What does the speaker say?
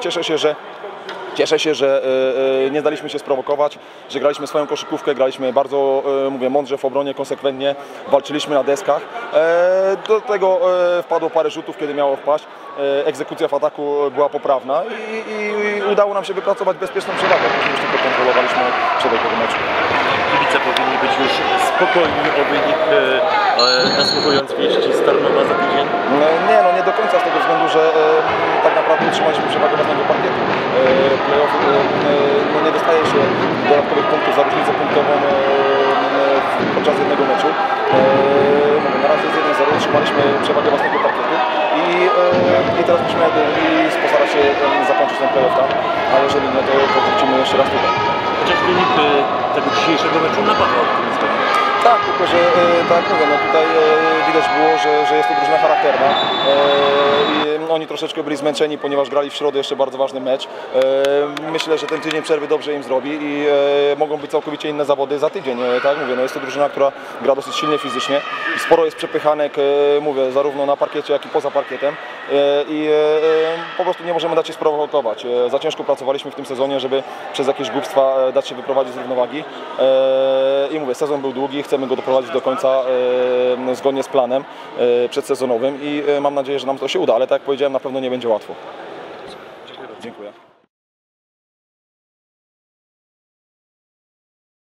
Cieszę się, że Cieszę się, że e, e, nie daliśmy się sprowokować, że graliśmy swoją koszykówkę, graliśmy bardzo, e, mówię, mądrze w obronie, konsekwentnie, walczyliśmy na deskach. Do tego wpadło parę rzutów, kiedy miało wpaść. Egzekucja w ataku była poprawna i, i, i udało nam się wypracować bezpieczną przewagę. Już tylko kontrolowaliśmy przebieg tego meczu. Kibice powinni być już spokojni o wynik, nasłuchując wieści z Tarnowa za tydzień. No, Nie, no nie do końca z tego że e, tak naprawdę utrzymaliśmy przewagę własnego parkietu. E, playoff e, no nie dostaje się dodatkowych punktów za różnicę punktową podczas jednego meczu. Mówię, na razie jest 1-0, utrzymaliśmy przewagę własnego parkietu i, i teraz musimy postarać się zakończyć ten playoff tam, a jeżeli nie, to, to wrócimy jeszcze raz tutaj. Chociaż wynik tego dzisiejszego meczu napawa optymistą. Tak, tylko że tak mówię, no tutaj widać było, że, że jest to drużyna charakterna. Oni troszeczkę byli zmęczeni, ponieważ grali w środę jeszcze bardzo ważny mecz. E, myślę, że ten tydzień przerwy dobrze im zrobi i e, mogą być całkowicie inne zawody za tydzień. E, tak mówię, no jest to drużyna, która gra dosyć silnie fizycznie. Sporo jest przepychanek, mówię, zarówno na parkiecie, jak i poza parkietem. I po prostu nie możemy dać się sprowokować. Za ciężko pracowaliśmy w tym sezonie, żeby przez jakieś głupstwa dać się wyprowadzić z równowagi. I mówię, sezon był długi, chcemy go doprowadzić do końca zgodnie z planem przedsezonowym i mam nadzieję, że nam to się uda, ale tak jak powiedziałem, na pewno nie będzie łatwo. Dziękuję.